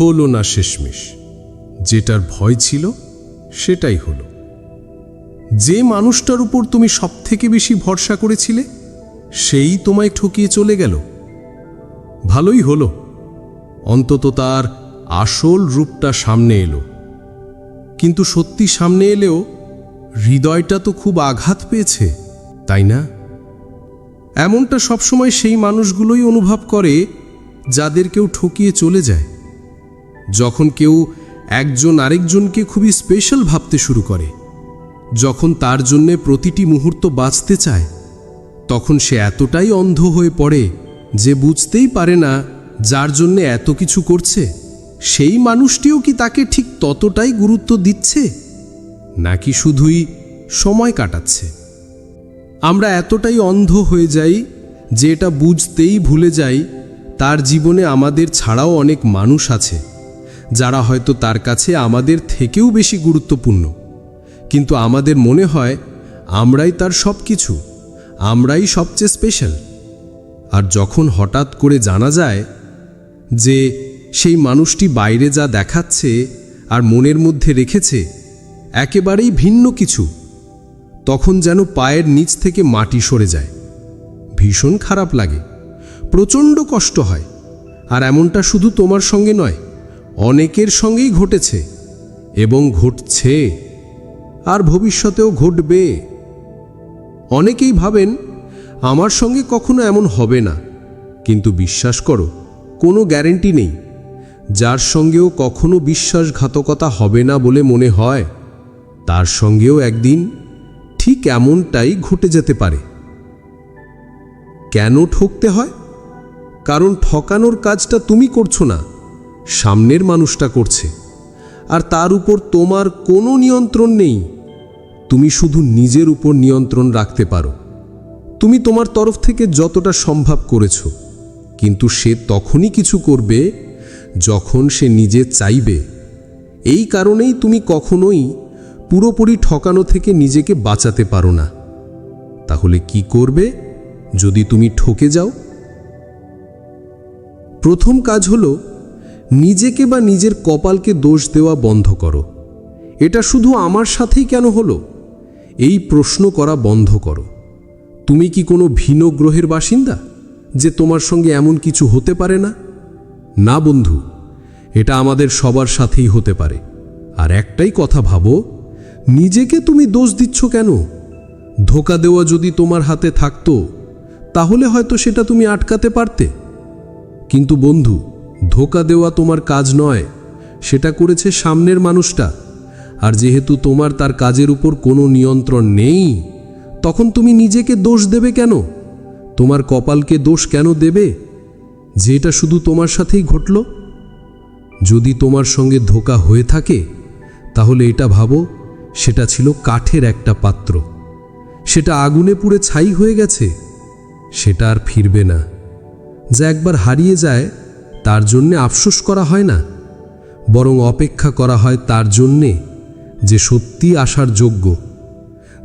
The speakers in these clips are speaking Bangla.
হলো না শেষমেশ। যেটার ভয় ছিল, সেটাই হলো। যে মানুষটার উপর তুমি সবথেকে বেশি ভরসা করেছিলে, সেই তোমায় ঠকিয়ে চলে গেল। ভালোই হলো। অন্তত তার আসল রূপটা সামনে এলো। কিন্তু সত্যি সামনে এলেও হৃদয়টা তো খুব আঘাত পেয়েছে, তাই না? এমনটা সবসময় সেই মানুষগুলোই অনুভব করে, যাদের কেউ ঠকিয়ে চলে যায়। যখন কেউ একজন আরেকজনকে খুবই স্পেশাল ভাবতে শুরু করে, যখন তার জন্যে প্রতিটি মুহূর্ত বাঁচতে চায়, তখন সে এতটাই অন্ধ হয়ে পড়ে যে বুঝতেই পারে না যার জন্যে এত কিছু করছে। সেই মানুষটিও কি তাকে ঠিক ততটাই গুরুত্ব দিচ্ছে, নাকি শুধুই সময় কাটাচ্ছে? আমরা এতটাই অন্ধ হয়ে যাই যে এটা বুঝতেই ভুলে যাই, তার জীবনে আমাদের ছাড়াও অনেক মানুষ আছে। যারা হয়তো তার কাছে আমাদের থেকেও বেশি গুরুত্বপূর্ণ। কিন্তু আমাদের মনে হয়, আমরাই তার সব কিছু আমরাই সবচেয়ে স্পেশাল আর যখন হঠাৎ করে জানা যায় যে সেই মানুষটি বাইরে যা দেখাচ্ছে আর মনের মধ্যে রেখেছে, একেবারেই ভিন্ন কিছু, তখন যেন পায়ের নিচ থেকে মাটি সরে যায়। ভীষণ খারাপ লাগে, প্রচণ্ড কষ্ট হয়, আর এমনটা শুধু তোমার সঙ্গে নয় অনেকের সঙ্গেই ঘটেছে এবং ঘটছে আর ভবিষ্যতেও ঘটবে। অনেকেই ভাবেন, আমার সঙ্গে কখনো এমন হবে না। কিন্তু বিশ্বাস করো, কোনো গ্যারেন্টি নেই। যার সঙ্গেও কখনো বিশ্বাসঘাতকতা হবে না বলে মনে হয়, তার সঙ্গেও একদিন ঠিক এমনটাই ঘটে যেতে পারে। কেন ঠকতে হয়? কারণ ঠকানোর কাজটা তুমি করছ না। সামনের মানুষটা করছে। আর তার উপর তোমার কোনো নিয়ন্ত্রণ নেই। তুমি শুধু নিজের উপর নিয়ন্ত্রণ রাখতে পারো। তুমি তোমার তরফ থেকে যতটা সম্ভব করেছ। কিন্তু সে তখনই কিছু করবে যখন সে নিজে চাইবে। এই কারণেই তুমি কখনোই পুরোপুরি ঠকানো থেকে নিজেকে বাঁচাতে পারো না। তাহলে কি করবে যদি তুমি ঠকে যাও? প্রথম কাজ হলো নিজেকে বা নিজের কপালকে দোষ দেওয়া বন্ধ করো। এটা শুধু আমার সাথেই কেন হলো? এই প্রশ্ন করা বন্ধ করো। তুমি কি কোনো ভিন্ন গ্রহের বাসিন্দা? যে তোমার সঙ্গে এমন কিছু হতে পারে না? না বন্ধু, এটা আমাদের সবার সাথেই হতে পারে। আর একটাই কথা ভাবো, নিজেকে তুমি দোষ দিচ্ছ কেন? ধোকা দেওয়া যদি তোমার হাতে থাকতো, তাহলে হয়তো সেটা তুমি আটকাতে পারতে। কিন্তু বন্ধু ধোকা দেওয়া তোমার কাজ নয়, সেটা করেছে সামনের মানুষটা। আর যেহেতু তোমার তার কাজের উপর কোনো নিয়ন্ত্রণ নেই, তখন তুমি নিজেকে দোষ দেবে কেন? তোমার কপালকে দোষ কেন দেবে? যে এটা শুধু তোমার সাথেই ঘটল? যদি তোমার সঙ্গে ধোকা হয়ে থাকে, তাহলে এটা ভাবো, সেটা ছিল কাঠের একটা পাত্র। সেটা আগুনে পুড়ে ছাই হয়ে গেছে। সেটা আর ফিরবে না। যা একবার হারিয়ে যায় তার জন্যে আফসোস করা হয় না, বরং অপেক্ষা করা হয় তার জন্যে যে সত্যি আসার যোগ্য।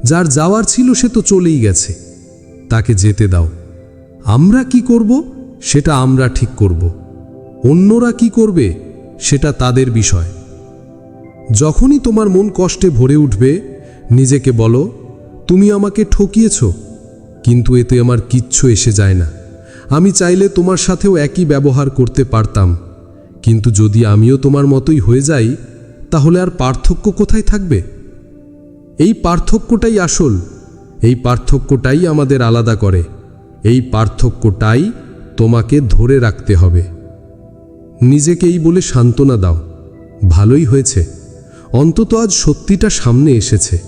যার যাওয়ার ছিল সে তো চলেই গেছে, তাকে যেতে দাও। আমরা কি করব? সেটা আমরা ঠিক করব। অন্যরা কি করবে? সেটা তাদের বিষয়। যখনই তোমার মন কষ্টে ভরে উঠবে, নিজেকে বলো, তুমি আমাকে ঠকিয়েছ, কিন্তু এতে আমার কিচ্ছু এসে যায় না। আমি চাইলে তোমার সাথেও একই ব্যবহার করতে পারতাম। কিন্তু যদি আমিও তোমার মতোই হয়ে যাই, তাহলে আর পার্থক্য কোথায় থাকবে? এই পার্থক্যটাই আসল। এই পার্থক্যটাই আমাদের আলাদা করে। এই পার্থক্যটাই তোমাকে ধরে রাখতে হবে। নিজেকে এই বলে সান্ত্বনা দাও। ভালোই হয়েছে। অন্তত আজ সত্যিটা সামনে এসেছে।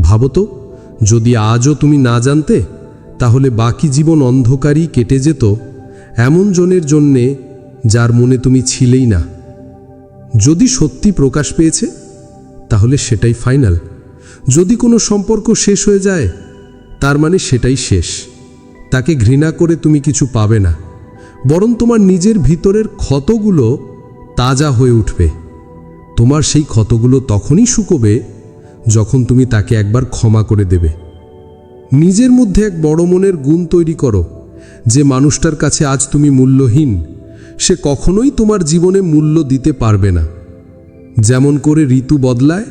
ভাবো তো, যদি আজও তুমি না জানতে তাহলে বাকি জীবন অন্ধকারই কেটে যেত এমন জনের জন্যে যার মনে তুমি ছিলেই না। যদি সত্যি প্রকাশ পেয়েছে, তাহলে সেটাই ফাইনাল। যদি কোনো সম্পর্ক শেষ হয়ে যায়, তার মানে সেটাই শেষ। তাকে ঘৃণা করে তুমি কিছু পাবে না। বরং তোমার নিজের ভিতরের ক্ষতগুলো তাজা হয়ে উঠবে। তোমার সেই ক্ষতগুলো তখনই শুকোবে যখন তুমি তাকে একবার ক্ষমা করে দেবে। নিজের মধ্যে এক বড় মনের গুণ তৈরি করো। যে মানুষটার কাছে আজ তুমি মূল্যহীন, সে কখনোই তোমার জীবনে মূল্য দিতে পারবে না। যেমন করে ঋতু বদলায়,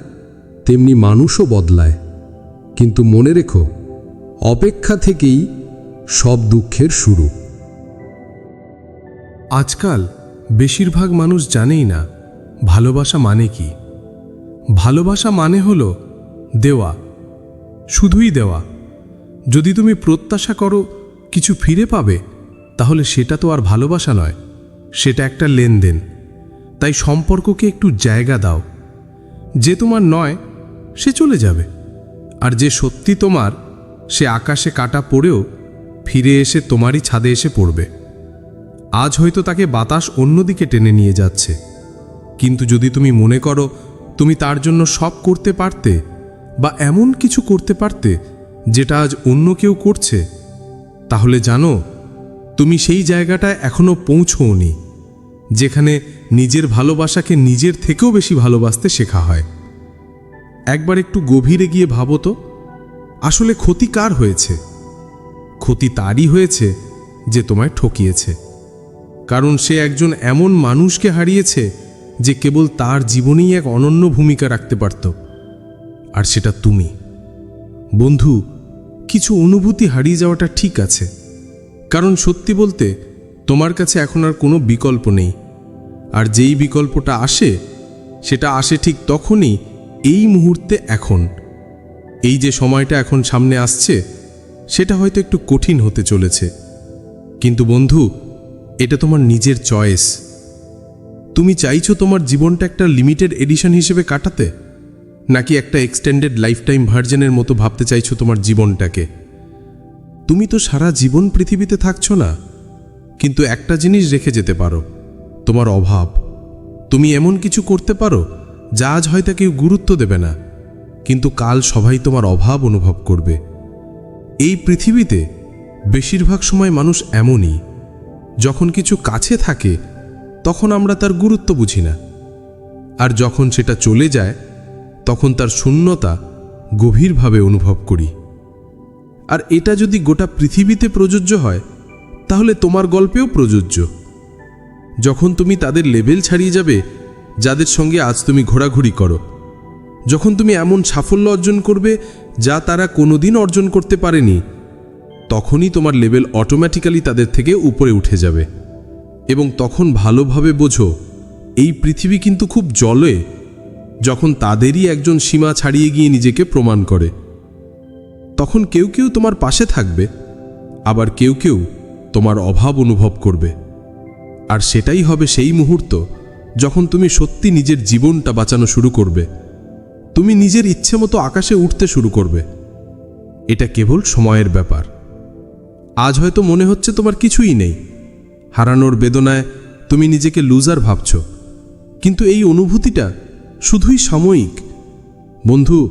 তেমনি মানুষও বদলায়। কিন্তু মনে রেখো, অপেক্ষা থেকেই সব দুঃখের শুরু। আজকাল বেশিরভাগ মানুষ জানেই না, ভালোবাসা মানে কি। ভালোবাসা মানে হলো দেওয়া, শুধুই দেওয়া। যদি তুমি প্রত্যাশা করো কিছু ফিরে পাবে, তাহলে সেটা তো আর ভালোবাসা নয়, সেটা একটা লেনদেন। তাই সম্পর্ককে একটু জায়গা দাও। যে তোমার নয়, সে চলে যাবে। আর যে সত্যি তোমার, সে আকাশে কাটা পড়েও ফিরে এসে তোমারই ছাদে এসে পড়বে। আজ হয়তো তাকে বাতাস অন্যদিকে টেনে নিয়ে যাচ্ছে। কিন্তু যদি তুমি মনে করো তুমি তার জন্য সব করতে পারতে বা এমন কিছু করতে পারতে যেটা আজ অন্য কেউ করছে, তাহলে জানো, তুমি সেই জায়গাটায় এখনও পৌঁছওনি, যেখানে নিজের ভালোবাসাকে নিজের থেকেও বেশি ভালোবাসতে শেখা হয়। একবার একটু গভীরে গিয়ে ভাবো তো, আসলে ক্ষতি কার হয়েছে? ক্ষতি তারই হয়েছে যে তোমায় ঠকিয়েছে। কারণ সে একজন এমন মানুষকে হারিয়েছে যে কেবল তার জীবনেই এক অনন্য ভূমিকা রাখতে পারত। আর সেটা তুমি। বন্ধু কিছু অনুভূতি হারিয়ে যাওয়াটা ঠিক আছে। কারণ সত্যি বলতে, তোমার কাছে এখন আর কোনো বিকল্প নেই। আর যেই বিকল্পটা আসে, সেটা আসে ঠিক তখনই, এই মুহূর্তে এখন। এই যে সময়টা এখন সামনে আসছে, সেটা হয়তো একটু কঠিন হতে চলেছে। কিন্তু বন্ধু, এটা তোমার নিজের চয়েস। তুমি চাইছো তোমার জীবনটা একটা লিমিটেড এডিশন হিসেবে কাটাতে? নাকি একটা এক্সটেন্ডেড লাইফটাইম ভার্জনের মতো ভাবতে চাইছো তোমার জীবনটাকে? তুমি তো সারা জীবন পৃথিবীতে থাকছো না। কিন্তু একটা জিনিস রেখে যেতে পারো, তোমার অভাব। তুমি এমন কিছু করতে পারো, যা আজ হয়তো কেউ গুরুত্ব দেবে না, কিন্তু কাল সবাই তোমার অভাব অনুভব করবে। এই পৃথিবীতে বেশিরভাগ সময় মানুষ এমনই। যখন কিছু কাছে থাকে, তখন আমরা তার গুরুত্ব বুঝি না। আর যখন সেটা চলে যায় তখন তার শূন্যতা গভীরভাবে অনুভব করি। আর এটা যদি গোটা পৃথিবীতে প্রযোজ্য হয়, তাহলে তোমার গল্পেও প্রযোজ্য। যখন তুমি তাদের লেভেল ছাড়িয়ে যাবে, যাদের সঙ্গে আজ তুমি ঘোরাঘুরি করো, যখন তুমি এমন সাফল্য অর্জন করবে, যা তারা কোনোদিন অর্জন করতে পারেনি, তখনই তোমার লেভেল অটোমেটিক্যালি তাদের থেকে উপরে উঠে যাবে। এবং তখন ভালোভাবে বোঝো, এই পৃথিবী কিন্তু খুব জলে যখন তাদেরই একজন সীমা ছাড়িয়ে গিয়ে নিজেকে প্রমাণ করে। তখন কেউ কেউ তোমার পাশে থাকবে, আবার কেউ কেউ তোমার অভাব অনুভব করবে। আর সেটাই হবে সেই মুহূর্ত যখন তুমি সত্যি নিজের জীবনটা বাঁচানো শুরু করবে। তুমি নিজের ইচ্ছে মতো আকাশে উঠতে শুরু করবে। এটা কেবল সময়ের ব্যাপার। আজ হয়তো মনে হচ্ছে তোমার কিছুই নেই। হারানোর বেদনায় তুমি নিজেকে লুজার ভাবছ। কিন্তু এই অনুভূতিটা শুধুই সাময়িক। বন্ধু,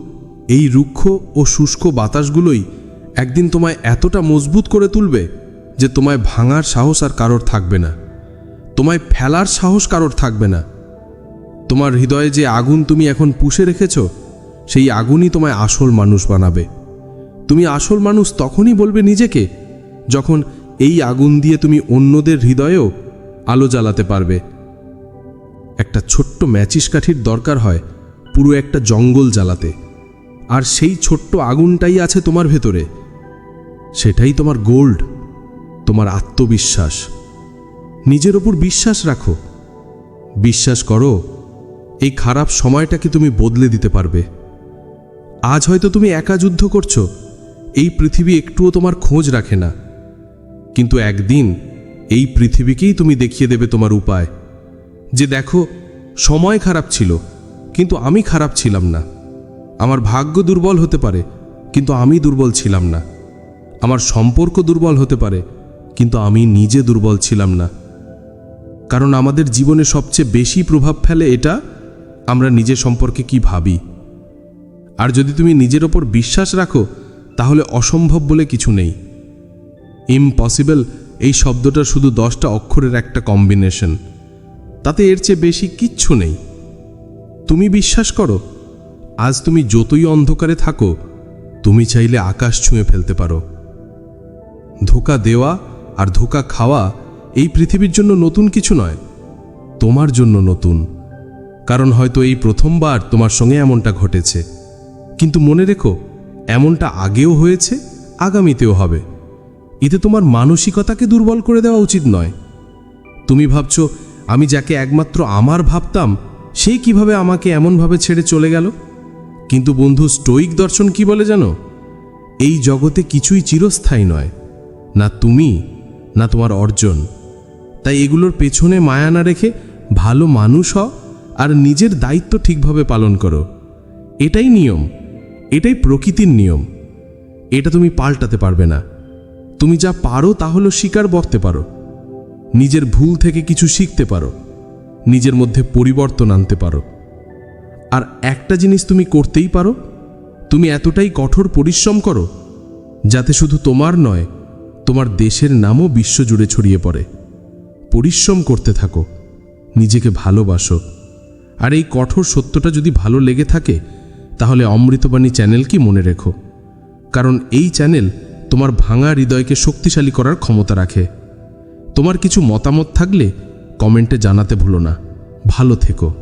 এই রুক্ষ ও শুষ্ক বাতাসগুলোই একদিন তোমায় এতটা মজবুত করে তুলবে যে তোমায় ভাঙার সাহস আর কারোর থাকবে না। তোমায় ফেলার সাহস কারোর থাকবে না। তোমার হৃদয়ে যে আগুন তুমি এখন পুষে রেখেছ, সেই আগুনই তোমায় আসল মানুষ বানাবে। তুমি আসল মানুষ তখনই বলবে নিজেকে যখন এই আগুন দিয়ে তুমি অন্যদের হৃদয়েও আলো জ্বালাতে পারবে। একটা ছোট্ট ম্যাচিস কাঠির দরকার হয় পুরো একটা জঙ্গল জ্বালাতে। আর সেই ছোট্ট আগুনটাই আছে তোমার ভেতরে। সেটাই তোমার গোল্ড, তোমার আত্মবিশ্বাস। নিজের ওপর বিশ্বাস রাখো। বিশ্বাস করো, এই খারাপ সময়টাকে তুমি বদলে দিতে পারবে। আজ হয়তো তুমি একা যুদ্ধ করছ, এই পৃথিবী একটুও তোমার খোঁজ রাখে না। কিন্তু একদিন এই পৃথিবীকেই তুমি দেখিয়ে দেবে তোমার উপায়। যে দেখো, সময় খারাপ ছিল, কিন্তু আমি খারাপ ছিলাম না। আমার ভাগ্য দুর্বল হতে পারে, কিন্তু আমি দুর্বল ছিলাম না। আমার সম্পর্ক দুর্বল হতে পারে, কিন্তু আমি নিজে দুর্বল ছিলাম না। কারণ আমাদের জীবনে সবচেয়ে বেশি প্রভাব ফেলে এটা, আমরা নিজের সম্পর্কে কি ভাবি। আর যদি তুমি নিজের ওপর বিশ্বাস রাখো, তাহলে অসম্ভব বলে কিছু নেই। ইম্পসিবল এই শব্দটা শুধু দশটা অক্ষরের একটা কম্বিনেশন তাতে এর চেয়ে বেশি কিচ্ছু নেই। তুমি বিশ্বাস করো, আজ তুমি যতই অন্ধকারে থাকো, তুমি চাইলে আকাশ ছুঁয়ে ফেলতে পারো। ধোকা দেওয়া আর ধোকা খাওয়া এই পৃথিবীর জন্য নতুন কিছু নয়, তোমার জন্য নতুন। কারণ হয়তো এই প্রথমবার তোমার সঙ্গে এমনটা ঘটেছে। কিন্তু মনে রেখো, এমনটা আগেও হয়েছে, আগামীতেও হবে। এতে তোমার মানসিকতাকে দুর্বল করে দেওয়া উচিত নয়। তুমি ভাবছ আমি যাকে একমাত্র আমার ভাবতাম সেই কীভাবে আমাকে এমনভাবে ছেড়ে চলে গেল? কিন্তু বন্ধু, স্টোইক দর্শন কি বলে জানো? এই জগতে কিছুই চিরস্থায়ী নয়, না তুমি, না তোমার অর্জন। তাই এগুলোর পেছনে মায়া না রেখে ভালো মানুষ হও আর নিজের দায়িত্ব ঠিকভাবে পালন করো। এটাই নিয়ম, এটাই প্রকৃতির নিয়ম। এটা তুমি পাল্টাতে পারবে না। তুমি যা পারো তা হলো স্বীকার বর্তে পারো। নিজের ভুল থেকে কিছু শিখতে পারো, নিজের মধ্যে পরিবর্তন আনতে পারো। আর একটা জিনিস তুমি করতেই পারো, তুমি এতটাই কঠোর পরিশ্রম করো, যাতে শুধু তোমার নয়, তোমার দেশের নামও বিশ্বজুড়ে ছড়িয়ে পড়ে। পরিশ্রম করতে থাকো, নিজেকে ভালোবাসো। আর এই কঠোর সত্যটা যদি ভালো লেগে থাকে, তাহলে অমৃতবাণী চ্যানেল কি মনে রেখো? কারণ এই চ্যানেল তোমার ভাঙা হৃদয়কে শক্তিশালী করার ক্ষমতা রাখে। তোমার কিছু মতামত থাকলে কমেন্টে জানাতে ভুলো না। ভালো থেকো।